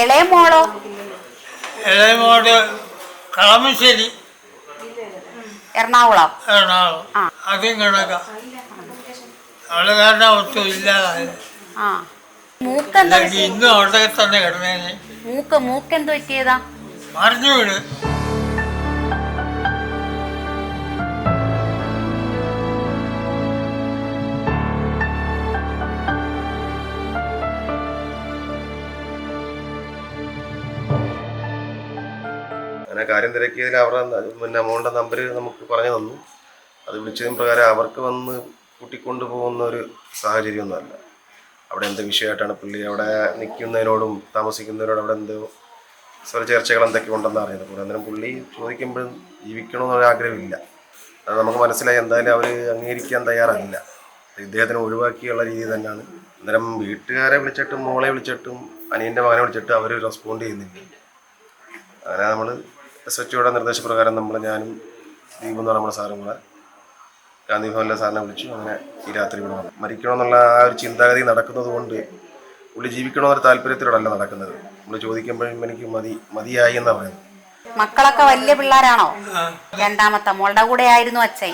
ഇളയ മോളോ? ഇളയമോട് കളമശ്ശേരി. എറണാകുളം. എറണാകുളം. അതും കണക്കാം അവൾ കാരണം ഒട്ടും ഇല്ലാതായി. ആ. മൂക്കെന്തോ ഇന്നും അവിടെ തന്നെ കിടന്നേനെ. മൂക്ക് മൂക്കെന്ത് പറ്റിയതാ? മറിഞ്ഞു വീട് അങ്ങനെ കാര്യം തിരക്കിയതിൽ അവരുടെ പിന്നെ മോളുടെ നമ്പർ നമുക്ക് പറഞ്ഞു തന്നു. അത് വിളിച്ചതിന് പ്രകാരം അവർക്ക് വന്ന് കൂട്ടിക്കൊണ്ടു പോകുന്ന ഒരു സാഹചര്യമൊന്നുമല്ല. അവിടെ എന്ത് വിഷയമായിട്ടാണ് പുള്ളി അവിടെ നിൽക്കുന്നതിനോടും താമസിക്കുന്നതിനോടും അവിടെ എന്തോ സ്വര ചർച്ചകൾ എന്തൊക്കെ ഉണ്ടെന്ന് അറിയുന്നത്? കൂടെ അന്നേരം പുള്ളി ചോദിക്കുമ്പോഴും ജീവിക്കണമെന്നൊരു ആഗ്രഹമില്ല. അത് നമുക്ക് മനസ്സിലായി എന്തായാലും അവർ അംഗീകരിക്കാൻ തയ്യാറല്ല. ഇദ്ദേഹത്തിന് ഒഴിവാക്കിയുള്ള രീതി തന്നെയാണ്. അന്നേരം വീട്ടുകാരെ വിളിച്ചിട്ടും മോളെ വിളിച്ചിട്ടും അനിയന്റെ മകനെ വിളിച്ചിട്ടും അവർ റെസ്പോണ്ട് ചെയ്യുന്നില്ല. അങ്ങനെ നമ്മൾ എസ് എച്ച് ഒയുടെ നിർദ്ദേശപ്രകാരം നമ്മൾ ഞാനും ദീപ് എന്ന് നമ്മുടെ സാറും കൂടെ ഗാന്ധി ഭവനിലെ സാറിനെ വിളിച്ചു. അങ്ങനെ ഈ രാത്രി ഇവിടെ വന്നു. മരിക്കണമെന്നുള്ള ആ ഒരു ചിന്താഗതി നടക്കുന്നത് കൊണ്ട് പുള്ളി ജീവിക്കണമെന്നൊരു താല്പര്യത്തിലൂടെയല്ല നടക്കുന്നത്. നമ്മൾ ചോദിക്കുമ്പോഴും എനിക്ക് മതി മതിയായി എന്നാണ് പറയുന്നത്. മക്കളൊക്കെ വലിയ പിള്ളേരാണോ? രണ്ടാമത്തെ മോളുടെ കൂടെ ആയിരുന്നു അച്ഛൻ.